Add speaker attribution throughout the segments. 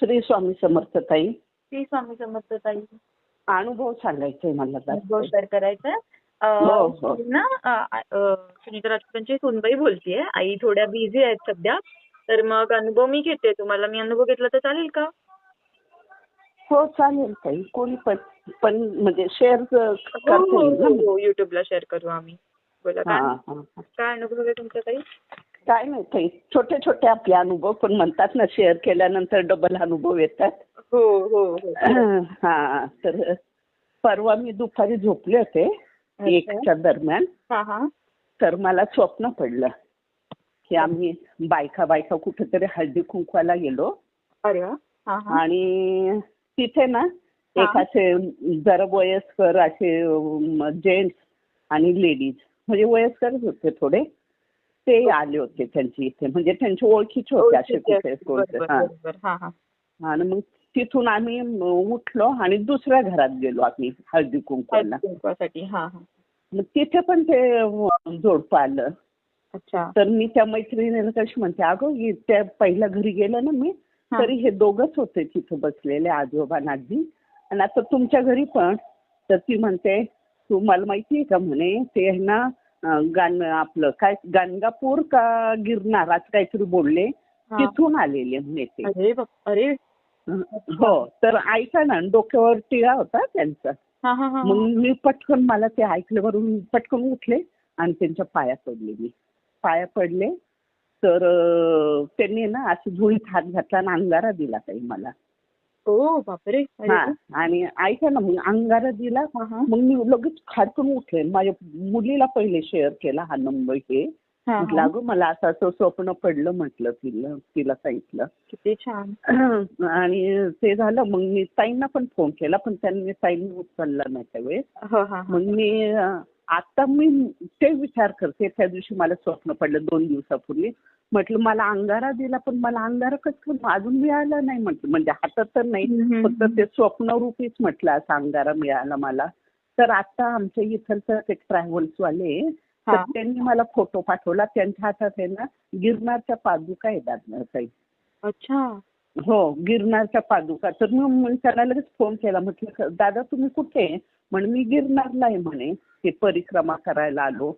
Speaker 1: श्री स्वामी समर्थ ताई
Speaker 2: श्री स्वामी समर्थ ताई
Speaker 1: अनुभव सांगायचा मला
Speaker 2: अनुभव. शेअर करायचा
Speaker 1: हो, हो.
Speaker 2: ना सुनीता राजपूतांची सुनबाई बोलतीये. आई थोड्या बिझी आहेत सध्या. तर मग अनुभव मी घेते. तुम्हाला मी अनुभव घेतला तर चालेल का?
Speaker 1: हो चालेल ताई. कोणी पण पण म्हणजे शेअर
Speaker 2: हो
Speaker 1: करता येईल ना.
Speaker 2: हो युट्यूबला शेअर करू आम्ही. बोला
Speaker 1: हा,
Speaker 2: काय
Speaker 1: हा, हा.
Speaker 2: काय अनुभव आहे तुमचा ताई?
Speaker 1: काय नाही ताई छोटे छोटे आपले अनुभव पण म्हणतात ना शेअर केल्यानंतर डबल अनुभव येतात.
Speaker 2: हो हो हो.
Speaker 1: हा तर परवा मी दुपारी झोपले होते एकच्या दरम्यान.
Speaker 2: हा हा.
Speaker 1: तर मला स्वप्न पडलं की आम्ही बायका बायका कुठेतरी हळदी कुंकवाला गेलो.
Speaker 2: अरे वा. हा हा.
Speaker 1: आणि तिथे ना
Speaker 2: हा.
Speaker 1: एक असे जरा वयस्कर असे जेंट्स आणि लेडीज म्हणजे वयस्करच होते थोडे. ते आले होते त्यांची इथे. म्हणजे त्यांच्या ओळखीचे होते असे कुठे हा.
Speaker 2: हा हा.
Speaker 1: आणि मग तिथून आम्ही उठलो आणि दुसऱ्या घरात गेलो आम्ही हळदी कुंकवाला. मग तिथे पण ते जोडपं आलं.
Speaker 2: अच्छा.
Speaker 1: तर मी त्या मैत्रिणीला कशी म्हणते अगं त्या पहिल्या घरी गेलं ना मी. तरी हे दोघच होते तिथं बसलेले आजोबा आजी आणि आता तुमच्या घरी पण. तर ती म्हणते तुम्हाला माहिती आहे का म्हणे ते आहे ना गाण आपलं. काय गाणगापूर का गिरनार असं काहीतरी बोलले. तिथून आलेले म्हणे ते.
Speaker 2: अरे
Speaker 1: हो तर ऐका ना डोक्यावर टिळा होता त्यांचा. मग मी पटकन मला ते ऐकल्यावरून पटकन उठले आणि त्यांच्या पाया पडले मी. पाया पडले तर त्यांनी ना असं झुळीत हात घातला आणि अंगारा दिला काही मला.
Speaker 2: ओ बापरे.
Speaker 1: हा आणि ऐका ना मग अंगारा दिला. मग मी लगेच खाडकन उठले. माझ्या मुलीला पहिले शेअर केला हा नंबर हे. म्हटलं. अगं मला असं असं स्वप्न पडलं म्हटलं तिला तिला सांगितलं.
Speaker 2: किती छान.
Speaker 1: आणि ते झालं मग मी ताईंना पण फोन केला पण त्यांनी ताईंनी उचलला नाही त्यावेळेस.
Speaker 2: हो हा हा.
Speaker 1: मग मी आता मी ते विचार करते त्या दिवशी मला स्वप्न पडलं दोन दिवसापूर्वी. म्हटलं मला अंगारा दिला पण मला अंगारा कसं अजून मिळाला नाही म्हटलं. म्हणजे हातात तर नाही फक्त ते स्वप्नरूपीच म्हटलं असा अंगारा मिळाला मला. तर आता आमच्या इथलचं ते ट्रॅव्हल्सवाले तर
Speaker 2: हा.
Speaker 1: त्यांनी मला फोटो पाठवला. त्यांच्या हातात आहे ना गिरनारच्या पादुका येतात काही
Speaker 2: अच्छा.
Speaker 1: हो गिरनारच्या पादुका. तर मी त्याला लगेच फोन केला. म्हटलं दादा तुम्ही कुठे? म्हणे मी गिरनारला आहे म्हणे ते परिक्रमा करायला आलो.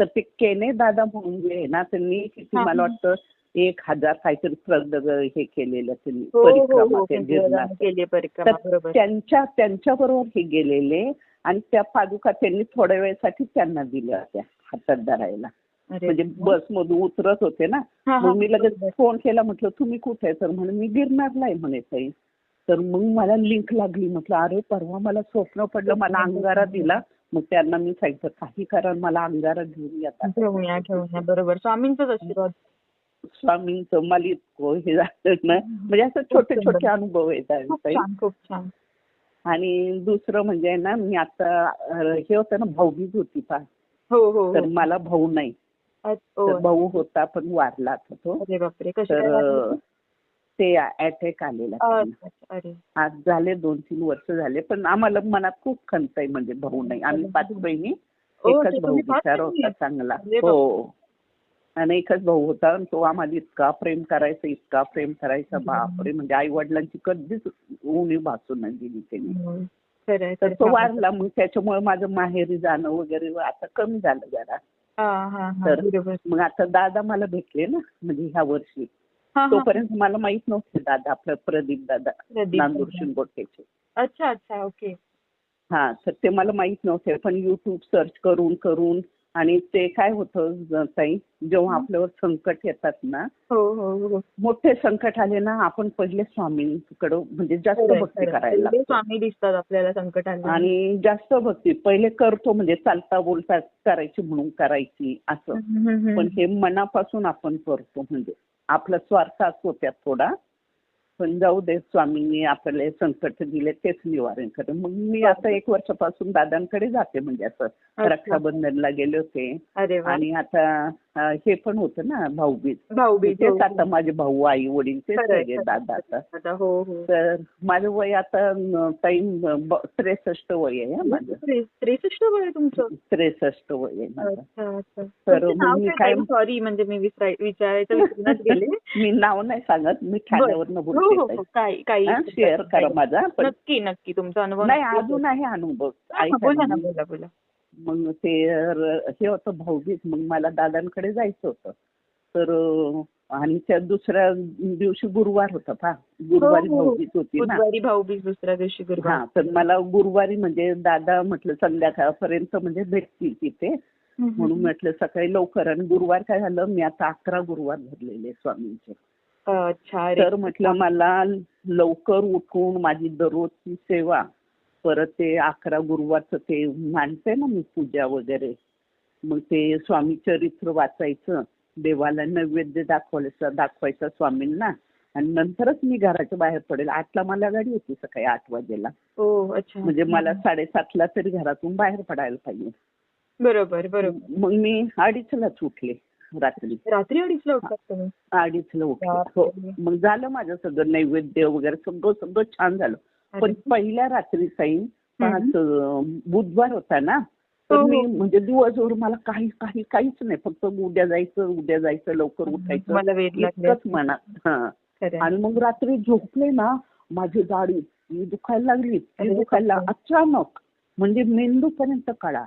Speaker 1: तर ते केने दादा म्हणून जे आहे ना त्यांनी किती मला. वाटतं एक हजार काहीतरी प्रद हे केलेलं त्यांनी
Speaker 2: हो हो
Speaker 1: परिक्रमा
Speaker 2: हो
Speaker 1: ते गिरनार
Speaker 2: केली परिक्रमा
Speaker 1: तर
Speaker 2: बरोबर.
Speaker 1: त्यांच्या त्यांच्याबरोबर हे गेलेले आणि त्या पादुका त्यांनी थोड्या वेळेसाठी त्यांना दिल्या होत्या हातात धरायला. म्हणजे बसमधून उतरत होते ना. मग मी लगेच
Speaker 2: बरोबर.
Speaker 1: फोन केला म्हटलं तुम्ही कुठे आहे? तर म्हणे मी गिरनारला आहे म्हणे ताई. तर मग मला लिंक लागली म्हटलं अरे परवा मला स्वप्न पडलं मला अंगारा दिला. मग त्यांना मी सांगितलं काही करा मला अंगारा घेऊन येतात
Speaker 2: घेऊया घेऊया बरोबर. स्वामींचाच आशीर्वाद
Speaker 1: स्वामींचं मला इतकं हे झालं ना. म्हणजे असं छोटे छोटे अनुभव येतात
Speaker 2: खूप. छान खूप छान.
Speaker 1: आणि दुसरं म्हणजे ना मी आता हे होतं ना भाऊबीज होती पा
Speaker 2: हो हो
Speaker 1: तर
Speaker 2: हो
Speaker 1: मला भाऊ नाही. तर भाऊ होता पण वारला तो. तर? ते अटॅक आलेला
Speaker 2: अरे.
Speaker 1: आज झाले दोन तीन वर्ष झाले पण आम्हाला मनात खूप खंत आहे म्हणजे भाऊ नाही. आम्ही पाच बहिणी
Speaker 2: ओ,
Speaker 1: एकच भाऊ बिचारा
Speaker 2: बहिणी
Speaker 1: होता? चांगला. हो. आणि एकच भाऊ होता आणि तो आम्हाला इतका प्रेम करायचा इतका प्रेम करायचा. बापरे म्हणजे आई वडिलांची कधीच उणीव भासून नाही दिली त्यांनी.
Speaker 2: आहे,
Speaker 1: तर तो. वारला मग त्याच्यामुळे माझं माहेरी जाणं वगैरे आता कमी झालं जरा.
Speaker 2: हा हा हा
Speaker 1: तर मग आता दादा मला भेटले ना म्हणजे ह्या वर्षी.
Speaker 2: हा, हा.
Speaker 1: तोपर्यंत मला माहीत नव्हते दादा आपलं प्रदीप दादा नांदूर
Speaker 2: दादा.
Speaker 1: शिंगोटेचे
Speaker 2: अच्छा अच्छा ओके.
Speaker 1: हा तर ते मला माहीत नव्हते पण युट्यूब सर्च करून करून आणि ते काय होतं ताई जेव्हा आपल्यावर संकट येतात ना
Speaker 2: हो हो हो.
Speaker 1: मोठे संकट आले ना आपण पहिले स्वामींकडे म्हणजे जास्त भक्ती. करायला
Speaker 2: स्वामी दिसतात आपल्याला संकटाला
Speaker 1: आणि जास्त भक्ती पहिले करतो म्हणजे चालता बोलता करायची म्हणून करायची असं. पण हे मनापासून आपण करतो म्हणजे. आपला स्वार्थ असतो त्यात थोडा. पण जाऊ दे स्वामींनी आपल्याला हे संकट दिले तेच निवारण करे मग मी आता एक वर्षापासून दादांकडे जाते म्हणजे असं. रक्षाबंधनला गेले होते.
Speaker 2: अरे वा.
Speaker 1: आणि आता हे पण होतं ना भाऊबीज.
Speaker 2: भाऊबीज हो,
Speaker 1: आता माझे भाऊ आई वडील
Speaker 2: खरंय,
Speaker 1: सगळे. दादा आता
Speaker 2: हो हो.
Speaker 1: तर माझं वय आता ब- त्रेसष्ट वय आहे हं माझं.
Speaker 2: त्रेसष्ट वय आहे तुमचं?
Speaker 1: त्रेसष्ट वय आहे तर मी
Speaker 2: काय सॉरी म्हणजे मी विचारायचं गेले.
Speaker 1: मी नाव नाही सांगत मी
Speaker 2: हो हो
Speaker 1: बोलते
Speaker 2: हो. काही
Speaker 1: हा, शेअर करा माझा
Speaker 2: नक्की नक्की. तुमचा अनुभव
Speaker 1: नाही अजून आहे अनुभव.
Speaker 2: हा. बोला बोला.
Speaker 1: मग ते हे होतं भाऊबीज. मग मला दादांकडे जायचं होतं. तर आणि त्या दुसऱ्या दिवशी गुरुवार होता पहा. गुरुवारी
Speaker 2: हो, हो.
Speaker 1: भाऊबीज होती ना.
Speaker 2: बुधवारी भाऊबीज दुसऱ्या दिवशी गुरुवार.
Speaker 1: हा तर मला गुरुवारी म्हणजे दादा म्हटलं संध्याकाळपर्यंत म्हणजे भेटतील तिथे. म्हणून म्हटलं सकाळी लवकर. आणि गुरुवार काय झालं? मी आता अकरा गुरुवार भरलेले स्वामींचे.
Speaker 2: अच्छा
Speaker 1: तर म्हटलं मला लवकर उठून माझी दररोजची सेवा परत ते अकरा गुरुवारचं ते मांडते ना मी पूजा वगैरे. मग ते स्वामी चरित्र वाचायचं देवाला नैवेद्य दाखवायचं दाखवायचं स्वामींना. आणि नंतरच मी घराच्या बाहेर पडेल. आठला मला गाडी होती सकाळी आठ वाजेला. म्हणजे मला साडेसातला तरी घरातून बाहेर पडायला पाहिजे.
Speaker 2: बरोबर बरोबर.
Speaker 1: मग मी अडीचलाच उठले रात्री.
Speaker 2: रात्री अडीचला तुम्ही?
Speaker 1: अडीचला उठले. हो. मग झालं माझं सगळं नैवेद्य वगैरे सगळं सगळं छान झालं. पण. पहिल्या रात्री साई
Speaker 2: हम्म.
Speaker 1: आज अं, बुधवार होता ना तर
Speaker 2: हो, हो.
Speaker 1: मी म्हणजे दिवसभर मला काही काही काहीच नाही फक्त उद्या जायचं उद्या जायचं लवकर उठायचं इतकंच मनात हा आणि मग रात्री झोपले ना माझी दाढी इतकी दुखायला लागली इतकी दुखायला. अचानक म्हणजे मेंदू पर्यंत कळा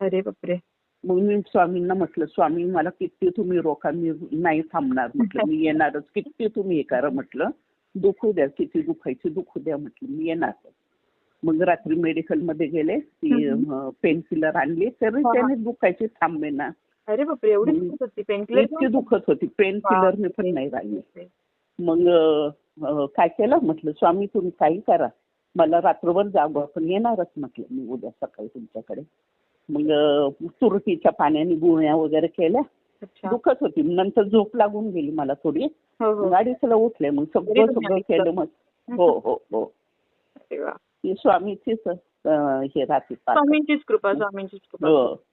Speaker 2: अरे बापरे
Speaker 1: मग मी स्वामींना म्हटलं स्वामी मला किती तुम्ही रोखा मी नाही थांबणार म्हटलं मी येणारच किती तुम्ही हे करा म्हटलं दुखू द्या किती दुखायची दुखू द्या म्हटलं. मी येणार. मग रात्री मेडिकलमध्ये गेले ती. पेन किलर आणली. तरी. त्याने दुखायची थांबे ना.
Speaker 2: अरे बापरे एवढी. दुखत होती. पेनकिलर
Speaker 1: इतकी दुखत होती. पेन किलर मी पण नाही राहिली. मग काय केलं? म्हटलं स्वामी तुम्ही काही करा. मला रात्रभर जागो आपण येणारच. म्हटलं मी उद्या सकाळी तुमच्याकडे. मग तुरटीच्या पाण्याने गुळण्या वगैरे केल्या. दुखत होती. नंतर झोप लागून गेली मला थोडी.
Speaker 2: हो हो.
Speaker 1: अडीचला उठले मग सगळं सगळं. केलं मग. हो हो हो. स्वामीचीच हे राहते.
Speaker 2: स्वामींचीच कृपा स्वामींचीच कृपा.
Speaker 1: हो.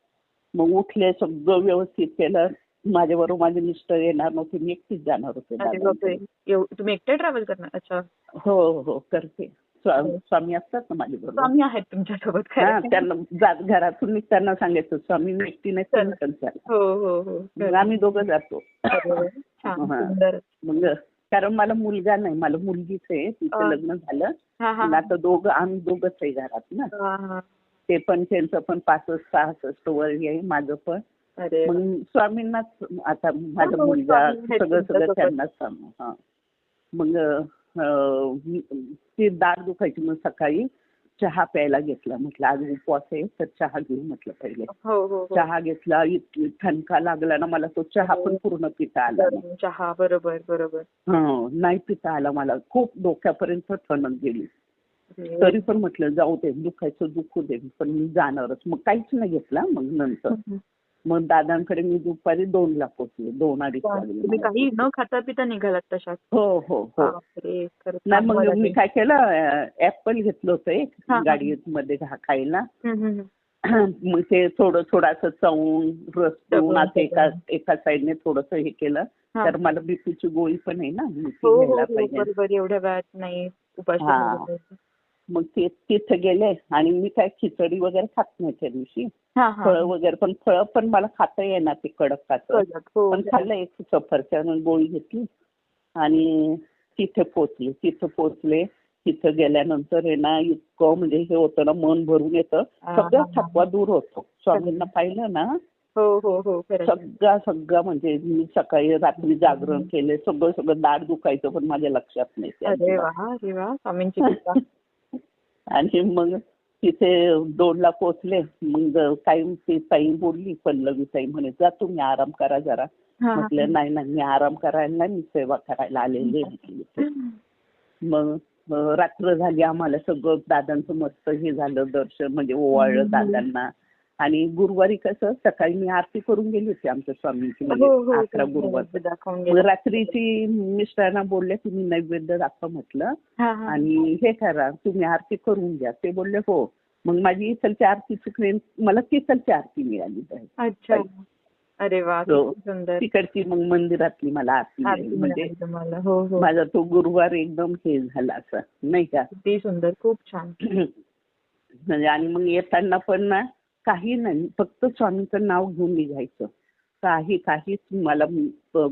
Speaker 1: मग उठले सगळं व्यवस्थित केलं. माझ्याबरोबर माझे मिस्टर येणार नव्हते. मी एकटीच जाणार होते
Speaker 2: तुम्ही एकटे ट्रॅव्हल करणार? अच्छा.
Speaker 1: हो हो. करते. स्वामी असतात ना माझ्याबरोबर
Speaker 2: स्वामी आहेत तुमच्यासोबत
Speaker 1: त्यांना घरातून निघताना सांगायचं स्वामी पण चला.
Speaker 2: हो हो हो
Speaker 1: आम्ही दोघं जातो. मग कारण मला मुलगा नाही मला मुलगीच आहे तिचं. लग्न झालं. आता दोघं आम्ही दोघंच आहे घरात ना. ते पण त्यांचं पण पासष्ट सहासष्ट वय आहे माझं पण. मग स्वामींनाच आता माझा मुलगा सगळं सगळं. त्यांनाच सांग. हा. मग ती दाढ दुखायची मग सकाळी चहा प्यायला घेतला. म्हटलं आज उपवास आहे तर चहा घेऊ म्हटलं पहिले.
Speaker 2: हो हो हो.
Speaker 1: चहा घेतला इतकी ठणका लागला ना मला तो चहा पण पूर्ण पिता आला नाही.
Speaker 2: गरम चहा बरोबर बरोबर.
Speaker 1: हं, नाही पिता आला मला. खूप डोक्यापर्यंत ठणक गेली. तरी पण म्हटलं जाऊ दे दुखायचं दुखू दे पण मी जाणारच. मग काहीच नाही घेतला मग नंतर.
Speaker 2: हम्म.
Speaker 1: मग दादांकडे मी दुपारी दोनला पोचले दोन अडीच
Speaker 2: तुम्ही. काही न खाता पिता निघालात तशात
Speaker 1: हो हो हो नाही मग मी. काय केलं ऍपल घेतलं होतं एक. गाडीमध्ये खायला. मग ते थोडं थोडं असं चावून रस पिऊन असं एका. एका साईडने थोडस हे केलं. तर मला बीपीची गोळी पण आहे ना
Speaker 2: हो हो
Speaker 1: घ्यायला
Speaker 2: हो
Speaker 1: पाहिजे
Speaker 2: एवढ्या वेळात नाही
Speaker 1: हा. मग ते तिथे गेले आणि मी काय खिचडी वगैरे खात नाही त्या दिवशी.
Speaker 2: हा हा.
Speaker 1: फळं वगैरे पण फळं पण मला खाता येणार ते कडक खातं.
Speaker 2: हो.
Speaker 1: पण खाल्लं एक सफरचंद गोळी घेतली. आणि तिथे पोचले तिथे पोचले. तिथं गेल्यानंतर आहे ना इतकं म्हणजे हे होतं ना मन भरून येतं.
Speaker 2: हा,
Speaker 1: सगळा
Speaker 2: हा, हा.
Speaker 1: थकवा दूर होतो. स्वामींना पाहिलं ना.
Speaker 2: हो हो हो
Speaker 1: सगळा सगळा म्हणजे मी सकाळी रात्री जागरण केले. सगळं सगळं दाढ दुखायचं पण माझ्या लक्षात नाही
Speaker 2: स्वामींची
Speaker 1: आणि मग तिथे दोनला पोचले मग काही ती ताई बोलली पल्लवी ताई म्हणे जा तुम्ही आराम करा जरा. म्हटलं नाही नाही मी आराम करायला नाही मी सेवा करायला आलेली. मग रात्र झाली आम्हाला सगळं दादांचं मस्त हे झालं दर्शन म्हणजे ओवाळलं. दादांना आणि गुरुवारी कसं सकाळी मी आरती करून गेली होती आमच्या स्वामींची म्हणजे
Speaker 2: हो
Speaker 1: अकरा
Speaker 2: हो,
Speaker 1: गुरुवार.
Speaker 2: हो,
Speaker 1: मग
Speaker 2: गेलं.
Speaker 1: रात्रीची मिस्टरांना बोलले तुम्ही नैवेद्य दाखवा म्हटलं. आणि हे करा तुम्ही आरती करून घ्या. ते बोलले हो. मग माझी इथलची आरती चुकली मला तिथलची आरती मिळाली
Speaker 2: अच्छा. अरे वा
Speaker 1: तिकडची मग मंदिरातली मला आरती. म्हणजे माझा तो गुरुवार एकदम हे झाला असं नाही का?
Speaker 2: किती सुंदर खूप छान.
Speaker 1: म्हणजे आणि मग येताना पण ना काही नाही. फक्त स्वामींचं नाव घेऊन निघायचं. काही काहीच मला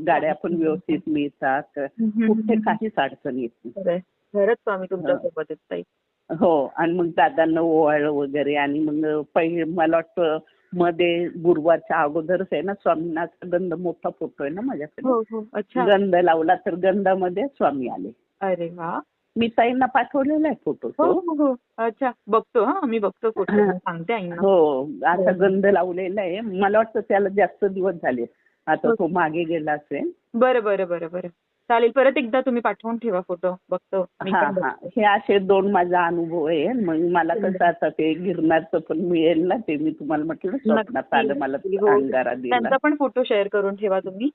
Speaker 1: गाड्या पण व्यवस्थित मिळतात. कुठे काहीच अडचण येत नाही.
Speaker 2: खरंच स्वामी तुमच्या
Speaker 1: हा.
Speaker 2: सोबत ताई.
Speaker 1: हो आणि मग दादांना ओवाळलं वगैरे आणि मग पहिले मला वाटतं मध्ये गुरुवारच्या अगोदरच आहे ना स्वामींनाचा गंध मोठा फोटो आहे ना माझ्याकडे.
Speaker 2: हो हो. अच्छा.
Speaker 1: गंध लावला तर गंधामध्ये स्वामी आले.
Speaker 2: अरे वा.
Speaker 1: मी ताईंना पाठवलेला आहे फोटो
Speaker 2: हो
Speaker 1: तो.
Speaker 2: हो हो अच्छा बघतो हा. मी बघतो फोटो
Speaker 1: हा.
Speaker 2: सांगते आईना.
Speaker 1: हो आता
Speaker 2: हो.
Speaker 1: गंध लावलेला आहे. मला वाटतं त्याला जास्त दिवस झाले. आता
Speaker 2: हो.
Speaker 1: तो मागे गेला असेल.
Speaker 2: बरं बरं बरं बरं. चालेल परत एकदा तुम्ही पाठवून ठेवा फोटो बघतो. मी
Speaker 1: हा
Speaker 2: पण
Speaker 1: हा.
Speaker 2: बघते.
Speaker 1: हे असे दोन माझा अनुभव आहे. मग मला कसं आता ते गिरणारचं पण मिळेल ना ते मी तुम्हाला म्हटलं स्वप्नात आलं मला
Speaker 2: नक्की, हो.
Speaker 1: अंगारा दिला.
Speaker 2: त्यांचा पण फोटो शेअर करून ठेवा तुम्ही.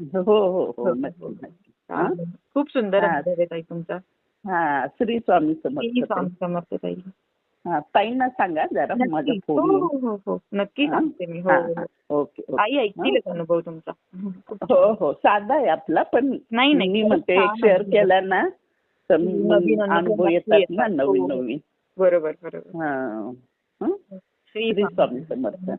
Speaker 1: हो हो हो.
Speaker 2: हो,
Speaker 1: नक्की
Speaker 2: हो.
Speaker 1: नक्की हा?
Speaker 2: खूप सुंदर
Speaker 1: हा.
Speaker 2: अनुभव आहे ताई तुमचा.
Speaker 1: हा श्री स्वामी समर्थ
Speaker 2: स्वामी समर्थ ताई
Speaker 1: हा ताईंना सांगा जरा माझा
Speaker 2: नक्की हो
Speaker 1: फोन येईल.
Speaker 2: हो हो हो नक्की
Speaker 1: हा?
Speaker 2: सांगते मी हो
Speaker 1: हा,
Speaker 2: हो.
Speaker 1: हा. Okay okay.
Speaker 2: आई ऐकतीलच अनुभव तुमचा
Speaker 1: हो हो साधा आहे आपला पण
Speaker 2: नाही, नाही.
Speaker 1: मी म्हणते
Speaker 2: छान
Speaker 1: शेअर
Speaker 2: आहे.
Speaker 1: केला ना तर
Speaker 2: नवीन अनुभव
Speaker 1: अनुभव येतात
Speaker 2: येतात.
Speaker 1: ना नवीन
Speaker 2: हो.
Speaker 1: नवीन
Speaker 2: बरोबर बरोबर
Speaker 1: हा हं?
Speaker 2: श्री
Speaker 1: स्वामी समर्थ